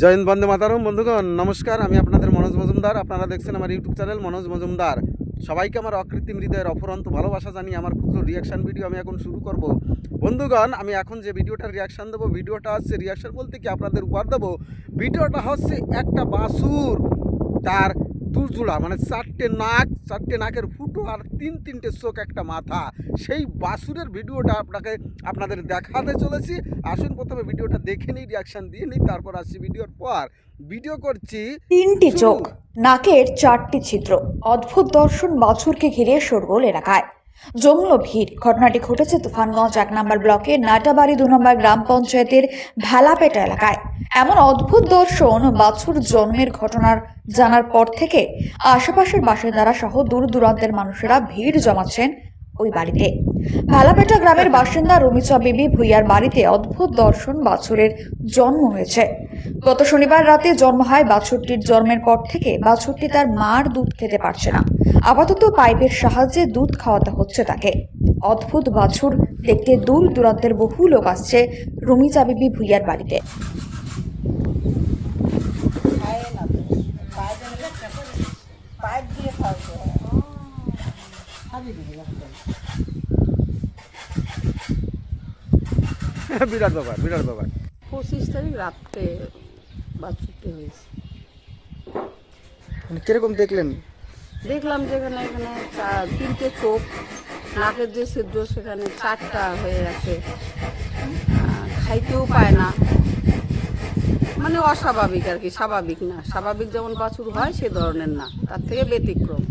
জয় হিন্দ, বন্দে মাতারম। বন্ধুগণ, নমস্কার। আমি আপনাদের মনোজ মজুমদার। আপনারা দেখছেন আমার ইউটিউব চ্যানেল মনোজ মজুমদার। সবাইকে আমার অকৃত্রিম হৃদয়ের অফুরন্ত ভালোবাসা জানি আমার ক্ষুদ্র রিয়াকশান ভিডিও আমি এখন শুরু করব। বন্ধুগণ, আমি এখন যে ভিডিওটা রিয়াকশান দেবো, ভিডিওটা হচ্ছে রিয়াকশান বলতে কি আপনাদের উপহার দেবো। ভিডিওটা হচ্ছে একটা বাসুর। তার দুজোড়া মানে চারটে নাক চারটে নাকের ফুটো আর তিন তিনটে চোখ একটা মাথা। সেই বাসুরের ভিডিওটা আপনাকে আপনাদের দেখাতে চলেছি। আসুন প্রথমে ভিডিওটা দেখে নিই রিয়াকশান দিয়ে নিই তারপর আসছি ভিডিওর পর। ভিডিও করছি তিনটি চোখ নাকের চারটি ছিদ্র। অদ্ভুত দর্শন বাছুরকে ঘিরে শোরগোল এলাকায়। জমল ভিড়। ঘটনাটি ঘটেছে তুফানগঞ্জ এক নম্বর ব্লকে নাটাবাড়ি দু নম্বর গ্রাম পঞ্চায়েতের ভেলাপেটা এলাকায়। এমন অদ্ভুত দর্শন বাছুর জন্মের ঘটনার জানার পর থেকে আশেপাশের বাসিন্দারা সহ দূর দূরান্তের মানুষেরা ভিড় জমাচ্ছেন ওই বাড়িতে। ভেলাপেটা গ্রামের বাসিন্দা রমিচা বিবি ভুইয়ার বাড়িতে অদ্ভুত দর্শন বাছুরের জন্ম হয়েছে। গত শনিবার রাতে জন্ম হয় বাছুরটির জন্মের পর থেকে বাছুরটি তার মার দুধ খেতে পারছে না। আপাতত পাইপের সাহায্যে দুধ খাওয়াতে হচ্ছে তাকে। অদ্ভুত বাছুর দেখতে দূর দূরান্তের বহু লোক আসছে রুমিচা বিবি ভুইয়ার বাড়িতে। পাইপ দিয়ে বিরাট ব্যাপার বিরাট ব্যাপার। পঁচিশ তারিখ রাত্রে বাছুরটি হয়েছে। মানে কীরকম দেখলেন? দেখলাম যেখানে এখানে তিনটে চোখ নাকের যে ছিদ্র সেখানে চারটা হয়ে আছে। খাইতেও পায় না। মানে অস্বাভাবিক আর কি স্বাভাবিক না। স্বাভাবিক যেমন বাছুর হয় সে ধরনের না। তার থেকে ব্যতিক্রম।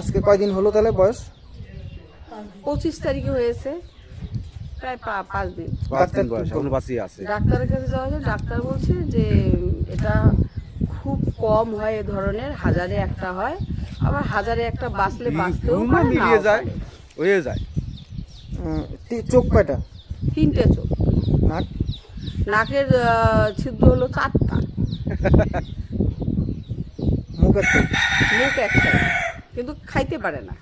আজকে কয়দিন হলো তাহলে বয়স? পঁচিশ তারিখে হয়েছে। প্রায় পা- পাঁচ দিন। পাঁচ দিন বয়স এখন বাঁচিয়ে আছে। ডাক্তারের কাছে যাওয়া যায় ডাক্তার বলছে যে এটা খুব কম হয় এ ধরনের হাজারে একটা হয়। আবার হাজারে একটা বাঁচলে বাঁচতেও মিলিয়ে যায় হয়ে যায়। চোখ কয়টা? তিনটে চোখ। নাক? নাকের ছিদ্র হলো চারটা। মুখ একটা মুখ একটা। কিন্তু খাইতে পারে না।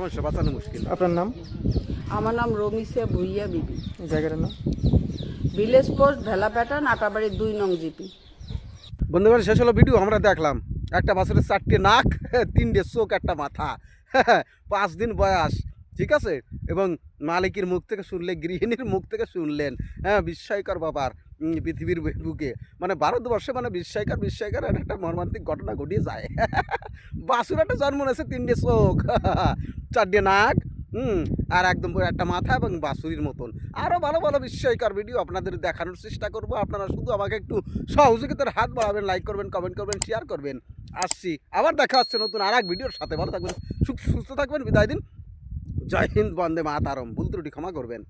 সমস্যা বাঁচানো মুশকিল। আপনার নাম? আমার নাম রমিসে ভুইয়া বিবি। জায়গাটার নাম? ভিলেজ পোস্ট ভেলাপেটা নাটাবাড়ির দুই নং জিপি। বন্ধুগণ শেষ হলো ভিডিও আমরা দেখলাম একটা বাছুরের চারটে নাক তিনটে চোখ একটা মাথা পাঁচ দিন বয়স ঠিক আছে? এবং মালিকের মুখ থেকে শুনলে গৃহিণীর মুখ থেকে শুনলেন হ্যাঁ বিস্ময়কর ব্যাপার উম, পৃথিবীর বুকে। মানে ভারতবর্ষে মানে বিস্ময়কর বিস্ময়কর একটা মর্মান্তিক ঘটনা ঘটিয়ে যায়। বাছুর একটা জন্ম নিয়েছে তিনটে চোখ চারটে নাক, হুম, আর একদম একটা মাথা এবং বাঁশুরির মতন। আরও ভালো ভালো বিস্ময়কর ভিডিও আপনাদের দেখানোর চেষ্টা করব। আপনারা শুধু আমাকে একটু সহযোগিতার হাত বাড়াবেন লাইক করবেন কমেন্ট করবেন শেয়ার করবেন। আসছি। আবার দেখা হচ্ছে নতুন আর এক ভিডিওর সাথে। ভালো থাকবেন সুস্থ থাকবেন। বিদায় দিন। জয় হিন্দ, বন্দে মাতারম। ভুল ত্রুটি ক্ষমা করবেন।